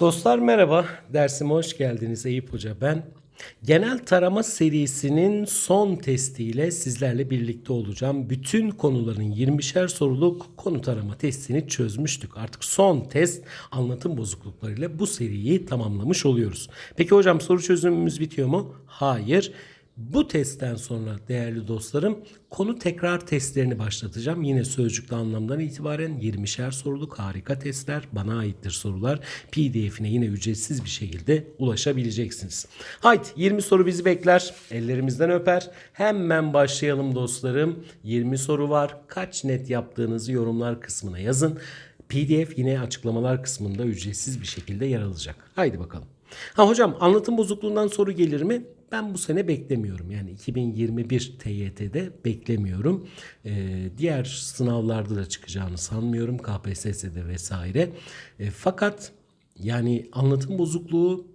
Dostlar merhaba, dersime hoş geldiniz Eyüp Hoca ben. Genel tarama serisinin son testiyle sizlerle birlikte olacağım. Bütün konuların 20'şer soruluk konu tarama testini çözmüştük. Artık son test anlatım bozukluklarıyla bu seriyi tamamlamış oluyoruz. Peki hocam soru çözümümüz bitiyor mu? Hayır. Bu testten sonra değerli dostlarım konu tekrar testlerini başlatacağım. Yine sözcüklü anlamdan itibaren 20'şer soruluk harika testler, bana aittir sorular. PDF'ine yine ücretsiz bir şekilde ulaşabileceksiniz. Haydi 20 soru bizi bekler. Ellerimizden öper. Hemen başlayalım dostlarım. 20 soru var. Kaç net yaptığınızı yorumlar kısmına yazın. PDF yine açıklamalar kısmında ücretsiz bir şekilde yer alacak. Haydi bakalım. Ha hocam anlatım bozukluğundan soru gelir mi? Ben bu sene beklemiyorum. Yani 2021 TYT'de beklemiyorum. Ee, diğer sınavlarda da çıkacağını sanmıyorum. KPSS'de vesaire. E, fakat yani anlatım bozukluğu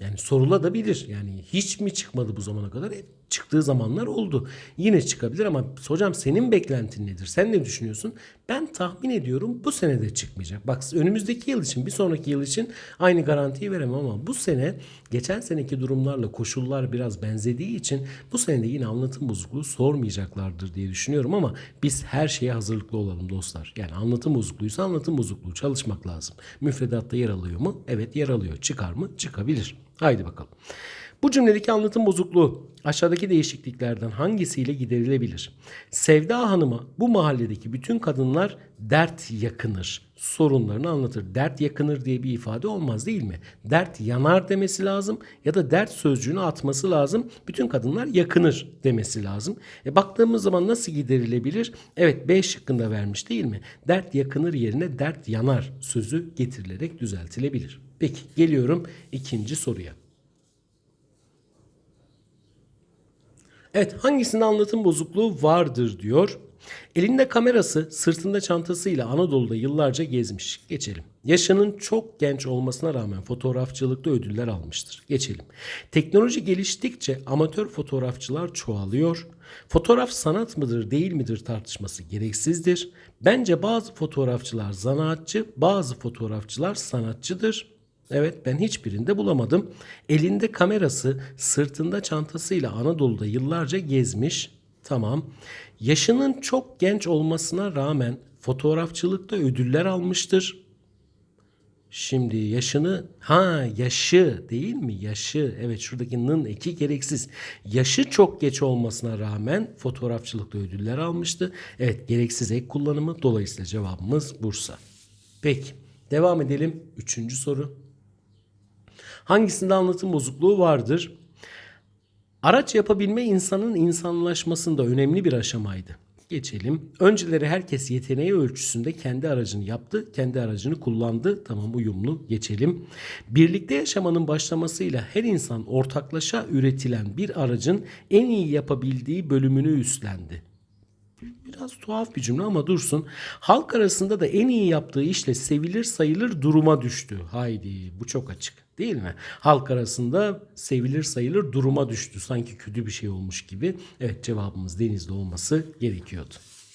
yani sorulabilir. Yani hiç mi çıkmadı bu zamana kadar? Hep çıktığı zamanlar oldu. Yine çıkabilir ama hocam senin beklentin nedir? Sen ne düşünüyorsun? Ben tahmin ediyorum bu sene de çıkmayacak. Bak önümüzdeki yıl için bir sonraki yıl için aynı garantiyi veremem ama bu sene geçen seneki durumlarla koşullar biraz benzediği için bu sene de yine anlatım bozukluğu sormayacaklardır diye düşünüyorum ama biz her şeye hazırlıklı olalım dostlar. Yani anlatım bozukluğuysa anlatım bozukluğu çalışmak lazım. Müfredatta yer alıyor mu? Evet yer alıyor. Çıkar mı? Çıkabilir. Haydi bakalım. Bu cümledeki anlatım bozukluğu aşağıdaki değişikliklerden hangisiyle giderilebilir? Sevda Hanım'a bu mahalledeki bütün kadınlar dert yakınır. Sorunlarını anlatır. Dert yakınır diye bir ifade olmaz değil mi? Dert yanar demesi lazım ya da dert sözcüğünü atması lazım. Bütün kadınlar yakınır demesi lazım. E baktığımız zaman nasıl giderilebilir? Evet B şıkkında vermiş değil mi? Dert yakınır yerine dert yanar sözü getirilerek düzeltilebilir. Peki geliyorum ikinci soruya. Evet hangisinde anlatım bozukluğu vardır diyor. Elinde kamerası, sırtında çantasıyla Anadolu'da yıllarca gezmiş. Geçelim. Yaşının çok genç olmasına rağmen fotoğrafçılıkta ödüller almıştır. Geçelim. Teknoloji geliştikçe amatör fotoğrafçılar çoğalıyor. Fotoğraf sanat mıdır değil midir tartışması gereksizdir. Bence bazı fotoğrafçılar zanaatçı, bazı fotoğrafçılar sanatçıdır. Evet ben hiçbirinde bulamadım. Elinde kamerası, sırtında çantasıyla Anadolu'da yıllarca gezmiş. Tamam. Yaşının çok genç olmasına rağmen fotoğrafçılıkta ödüller almıştır. Şimdi yaşını ha yaşı değil mi? Yaşı evet şuradaki nın eki gereksiz. Yaşı çok geç olmasına rağmen fotoğrafçılıkta ödüller almıştı. Evet gereksiz ek kullanımı dolayısıyla cevabımız Bursa. Peki devam edelim. Üçüncü soru. Hangisinde anlatım bozukluğu vardır? Araç yapabilme insanın insanlaşmasında önemli bir aşamaydı. Geçelim. Önceleri herkes yeteneği ölçüsünde kendi aracını yaptı, kendi aracını kullandı. Tamam uyumlu. Geçelim. Birlikte yaşamanın başlamasıyla her insan ortaklaşa üretilen bir aracın en iyi yapabildiği bölümünü üstlendi. Biraz tuhaf bir cümle ama dursun. Halk arasında da en iyi yaptığı işle sevilir sayılır duruma düştü. Haydi bu çok açık değil mi? Halk arasında sevilir sayılır duruma düştü. Sanki kötü bir şey olmuş gibi. Evet cevabımız denizde olması gerekiyordu.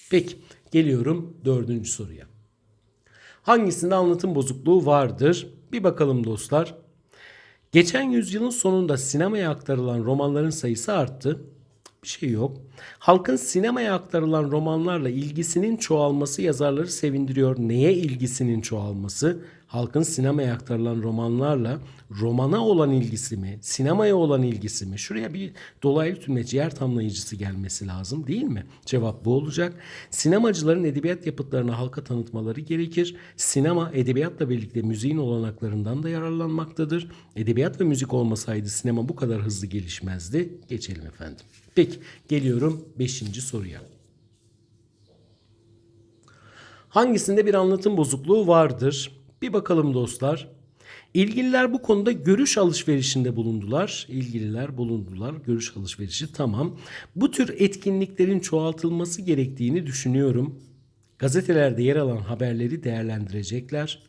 Peki geliyorum dördüncü soruya. Hangisinde anlatım bozukluğu vardır? Bir bakalım dostlar. Geçen yüzyılın sonunda sinemaya aktarılan romanların sayısı arttı. Bir şey yok. Halkın sinemaya aktarılan romanlarla ilgisinin çoğalması yazarları sevindiriyor. Neye ilgisinin çoğalması? Halkın sinemaya aktarılan romanlarla romana olan ilgisi mi? Sinemaya olan ilgisi mi? Şuraya bir dolaylı tümleci yer tamlayıcısı gelmesi lazım değil mi? Cevap bu olacak. Sinemacıların edebiyat yapıtlarını halka tanıtmaları gerekir. Sinema edebiyatla birlikte müziğin olanaklarından da yararlanmaktadır. Edebiyat ve müzik olmasaydı sinema bu kadar hızlı gelişmezdi. Geçelim efendim. Peki geliyorum 5. soruya. Hangisinde bir anlatım bozukluğu vardır? Bir bakalım dostlar. İlgililer bu konuda görüş alışverişinde bulundular. İlgililer bulundular. Görüş alışverişi tamam. Bu tür etkinliklerin çoğaltılması gerektiğini düşünüyorum. Gazetelerde yer alan haberleri değerlendirecekler.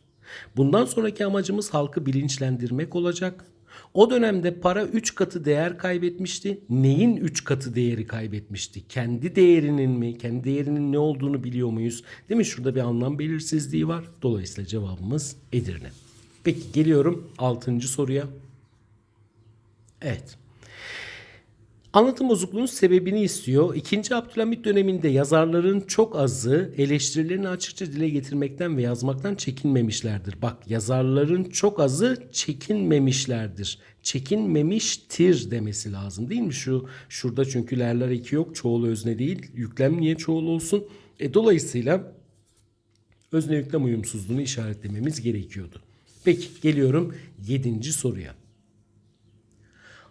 Bundan sonraki amacımız halkı bilinçlendirmek olacak. O dönemde para 3 katı değer kaybetmişti. Neyin 3 katı değeri kaybetmişti? Kendi değerinin mi? Kendi değerinin ne olduğunu biliyor muyuz? Değil mi? Şurada bir anlam belirsizliği var. Dolayısıyla cevabımız Edirne. Peki geliyorum 6. soruya. Evet. Anlatım bozukluğunun sebebini istiyor. İkinci Abdülhamit döneminde yazarların çok azı eleştirilerini açıkça dile getirmekten ve yazmaktan çekinmemişlerdir. Bak yazarların çok azı çekinmemişlerdir. Çekinmemiştir demesi lazım değil mi? Şu şurada çünkü lerler eki yok. Çoğul özne değil. Yüklem niye çoğul olsun? E, dolayısıyla özne yüklem uyumsuzluğunu işaretlememiz gerekiyordu. Peki geliyorum 7. soruya.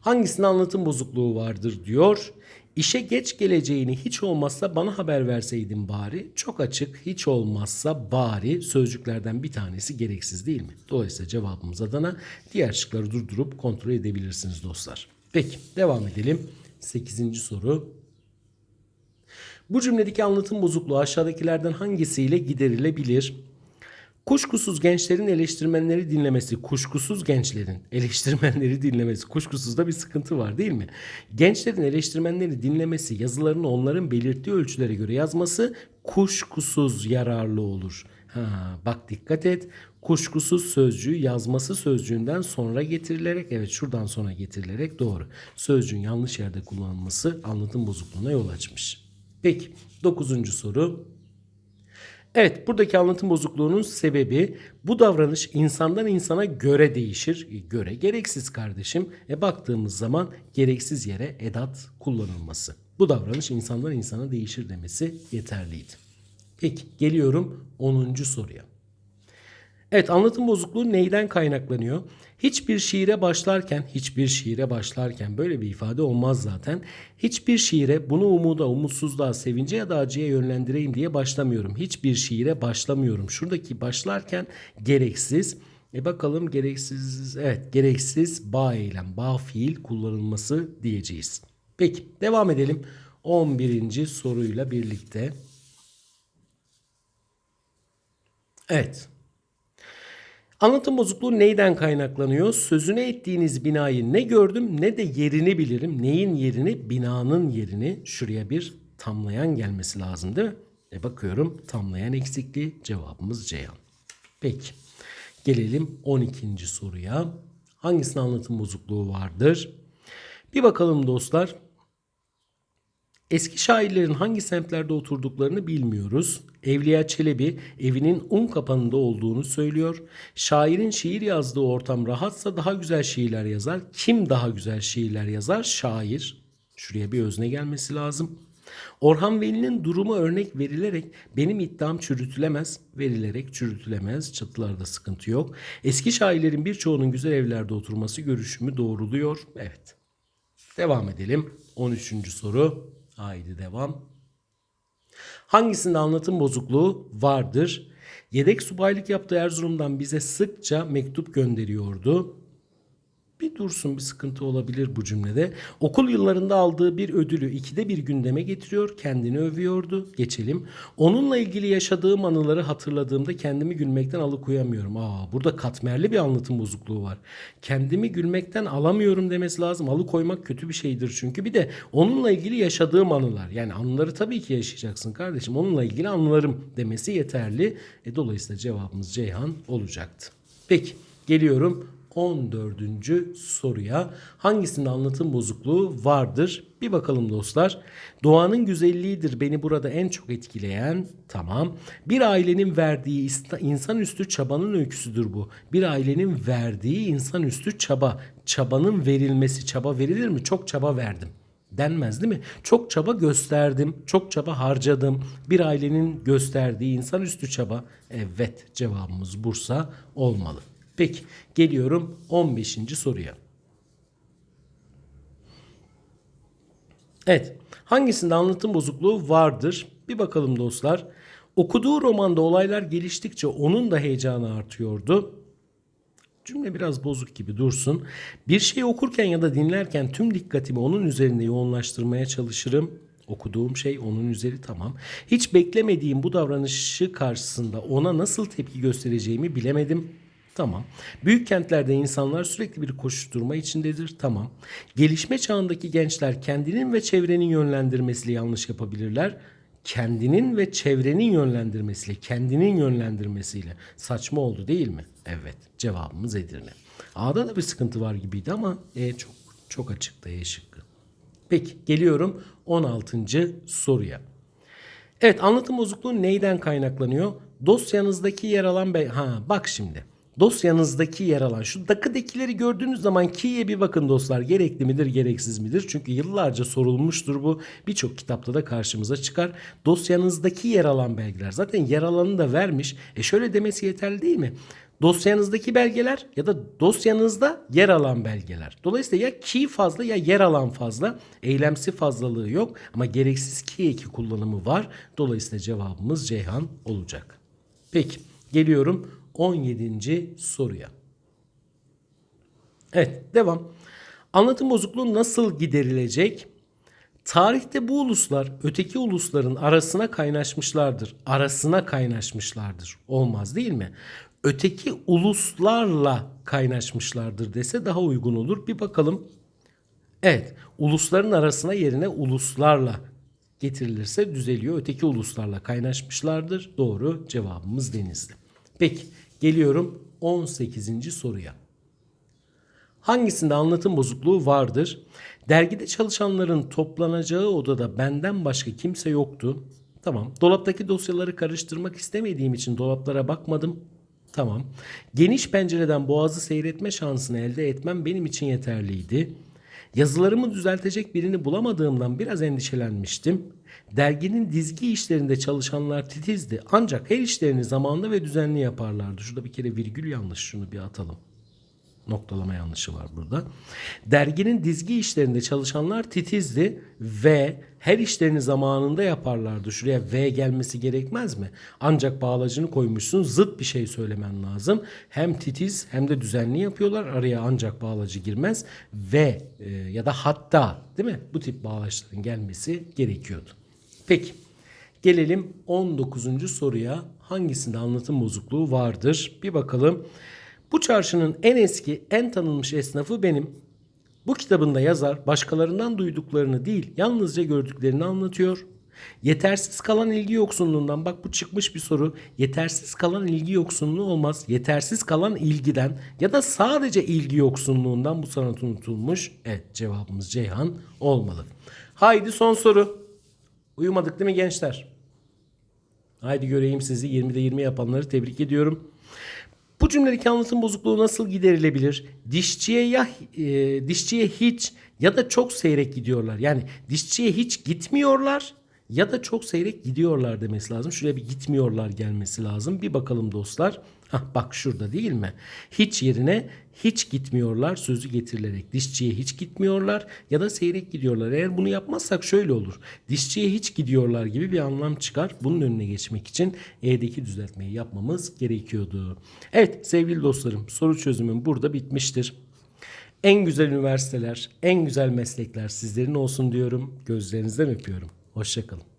Hangisinde anlatım bozukluğu vardır diyor. İşe geç geleceğini hiç olmazsa bana haber verseydin bari. Çok açık hiç olmazsa bari sözcüklerden bir tanesi gereksiz değil mi? Dolayısıyla cevabımız Adana. Diğer şıkları durdurup kontrol edebilirsiniz dostlar. Peki devam edelim. 8. soru. Bu cümledeki anlatım bozukluğu aşağıdakilerden hangisiyle giderilebilir? Kuşkusuz gençlerin eleştirmenleri dinlemesi, kuşkusuz gençlerin eleştirmenleri dinlemesi, kuşkusuz da bir sıkıntı var değil mi? Gençlerin eleştirmenleri dinlemesi, yazılarını onların belirttiği ölçülere göre yazması kuşkusuz yararlı olur. Ha, bak dikkat et. Kuşkusuz sözcüğü yazması sözcüğünden sonra getirilerek evet şuradan sonra getirilerek doğru. Sözcüğün yanlış yerde kullanılması anlatım bozukluğuna yol açmış. Peki 9. soru. Evet buradaki anlatım bozukluğunun sebebi bu davranış insandan insana göre değişir. E, Göre gereksiz kardeşim. E baktığımız zaman gereksiz yere edat kullanılması. Bu davranış insandan insana değişir demesi yeterliydi. Peki geliyorum 10. soruya. Evet anlatım bozukluğu neyden kaynaklanıyor? Hiçbir şiire başlarken, hiçbir şiire başlarken böyle bir ifade olmaz zaten. Hiçbir şiire bunu umuda, umutsuzluğa, sevince ya da acıya yönlendireyim diye başlamıyorum. Hiçbir şiire başlamıyorum. Şuradaki başlarken gereksiz. E bakalım gereksiz, evet gereksiz bağ eylem, bağ fiil kullanılması diyeceğiz. Peki devam edelim 11. soruyla birlikte. Evet. Anlatım bozukluğu neyden kaynaklanıyor? Sözüne ettiğiniz binayı ne gördüm ne de yerini bilirim. Neyin yerini? Binanın yerini. Şuraya bir tamlayan gelmesi lazım değil mi? E bakıyorum tamlayan eksikliği cevabımız Ceyhan. Peki gelelim 12. soruya. Hangisinin anlatım bozukluğu vardır? Bir bakalım dostlar. Eski şairlerin hangi semtlerde oturduklarını bilmiyoruz. Evliya Çelebi evinin un kapanında olduğunu söylüyor. Şairin şiir yazdığı ortam rahatsa daha güzel şiirler yazar. Kim daha güzel şiirler yazar? Şair. Şuraya bir özne gelmesi lazım. Orhan Veli'nin durumu örnek verilerek benim iddiam çürütülemez, verilerek çürütülemez. Çatılarda sıkıntı yok. Eski şairlerin birçoğunun güzel evlerde oturması görüşümü doğruluyor. Evet. Devam edelim. 13. soru. Haydi devam. Hangisinde anlatım bozukluğu vardır? Yedek subaylık yaptığı Erzurum'dan bize sıkça mektup gönderiyordu. Bir dursun bir sıkıntı olabilir bu cümlede. Okul yıllarında aldığı bir ödülü ikide bir gündeme getiriyor, kendini övüyordu. Geçelim. Onunla ilgili yaşadığım anıları hatırladığımda kendimi gülmekten alıkoyamıyorum. Aa, burada katmerli bir anlatım bozukluğu var. Kendimi gülmekten alamıyorum demesi lazım. Alıkoymak kötü bir şeydir çünkü. Bir de onunla ilgili yaşadığım anılar. Yani anıları tabii ki yaşayacaksın kardeşim. Onunla ilgili anılarım demesi yeterli. E, dolayısıyla cevabımız Ceyhan olacaktı. Peki geliyorum 14. soruya hangisinin anlatım bozukluğu vardır? Bir bakalım dostlar. Doğanın güzelliğidir beni burada en çok etkileyen. Tamam. Bir ailenin verdiği insanüstü çabanın öyküsüdür bu. Bir ailenin verdiği insanüstü çaba. Çabanın verilmesi. Çaba verilir mi? Çok çaba verdim denmez değil mi? Çok çaba gösterdim, çok çaba harcadım. Bir ailenin gösterdiği insanüstü çaba. Evet cevabımız Bursa olmalı. Peki geliyorum 15. soruya. Evet hangisinde anlatım bozukluğu vardır? Bir bakalım dostlar. Okuduğu romanda olaylar geliştikçe onun da heyecanı artıyordu. Cümle biraz bozuk gibi dursun. Bir şey okurken ya da dinlerken tüm dikkatimi onun üzerinde yoğunlaştırmaya çalışırım. Okuduğum şey onun üzeri tamam. Hiç beklemediğim bu davranışı karşısında ona nasıl tepki göstereceğimi bilemedim. Tamam. Büyük kentlerde insanlar sürekli bir koşuşturma içindedir. Tamam. Gelişme çağındaki gençler kendinin ve çevrenin yönlendirmesiyle yanlış yapabilirler. kendinin ve çevrenin yönlendirmesiyle, kendinin yönlendirmesiyle saçma oldu değil mi? Evet. Cevabımız Edirne. A'da da bir sıkıntı var gibiydi ama E çok çok açıktı E şıkkı. Peki geliyorum 16. soruya. Evet anlatım bozukluğu neyden kaynaklanıyor? Dosyanızdaki yer alan be ha bak şimdi. Dosyanızdaki yer alan şu dakıdakileri gördüğünüz zaman ki'ye bir bakın dostlar. Gerekli midir, gereksiz midir? Çünkü yıllarca sorulmuştur bu. Birçok kitapta da karşımıza çıkar. Dosyanızdaki yer alan belgeler. Zaten yer alanı da vermiş. E şöyle demesi yeterli değil mi? Dosyanızdaki belgeler ya da dosyanızda yer alan belgeler. Dolayısıyla ya key fazla ya yer alan fazla. Eylemsi fazlalığı yok ama gereksiz key eki kullanımı var. Dolayısıyla cevabımız Ceyhan olacak. Peki geliyorum 17. soruya. Evet devam. Anlatım bozukluğu nasıl giderilecek? Tarihte bu uluslar öteki ulusların arasına kaynaşmışlardır. Arasına kaynaşmışlardır. Olmaz değil mi? Öteki uluslarla kaynaşmışlardır dese daha uygun olur. Bir bakalım. Evet, ulusların arasına yerine uluslarla getirilirse düzeliyor. Öteki uluslarla kaynaşmışlardır. Doğru cevabımız Denizli. Peki geliyorum 18. soruya. Hangisinde anlatım bozukluğu vardır? Dergide çalışanların toplanacağı odada benden başka kimse yoktu. Tamam. Dolaptaki dosyaları karıştırmak istemediğim için dolaplara bakmadım. Tamam. Geniş pencereden boğazı seyretme şansını elde etmem benim için yeterliydi. Yazılarımı düzeltecek birini bulamadığımdan biraz endişelenmiştim. Derginin dizgi işlerinde çalışanlar titizdi ancak her işlerini zamanında ve düzenli yaparlardı. Şurada bir kere virgül yanlış şunu bir atalım noktalama yanlışı var burada. Derginin dizgi işlerinde çalışanlar titizdi ve her işlerini zamanında yaparlardı. Şuraya V gelmesi gerekmez mi? Ancak bağlacını koymuşsun zıt bir şey söylemen lazım. Hem titiz hem de düzenli yapıyorlar. Araya ancak bağlacı girmez ve e, ya da hatta değil mi? Bu tip bağlaçların gelmesi gerekiyordu. Peki. Gelelim 19. soruya. Hangisinde anlatım bozukluğu vardır? Bir bakalım. Bu çarşının en eski, en tanınmış esnafı benim. Bu kitabında yazar başkalarından duyduklarını değil, yalnızca gördüklerini anlatıyor. Yetersiz kalan ilgi yoksunluğundan bak bu çıkmış bir soru. Yetersiz kalan ilgi yoksunluğu olmaz. Yetersiz kalan ilgiden ya da sadece ilgi yoksunluğundan bu sanat unutulmuş. Evet cevabımız Ceyhan olmalı. Haydi son soru. Uyumadık değil mi gençler? Haydi göreyim sizi 20'de 20 yapanları tebrik ediyorum. Bu cümledeki anlatım bozukluğu nasıl giderilebilir? Dişçiye ya e, dişçiye hiç ya da çok seyrek gidiyorlar. Yani dişçiye hiç gitmiyorlar ya da çok seyrek gidiyorlar demesi lazım. Şuraya bir gitmiyorlar gelmesi lazım. Bir bakalım dostlar. Hah bak şurada değil mi? Hiç yerine hiç gitmiyorlar sözü getirilerek. Dişçiye hiç gitmiyorlar ya da seyrek gidiyorlar. Eğer bunu yapmazsak şöyle olur. Dişçiye hiç gidiyorlar gibi bir anlam çıkar. Bunun önüne geçmek için E'deki düzeltmeyi yapmamız gerekiyordu. Evet sevgili dostlarım soru çözümüm burada bitmiştir. En güzel üniversiteler, en güzel meslekler sizlerin olsun diyorum. Gözlerinizden öpüyorum. Hoşçakalın.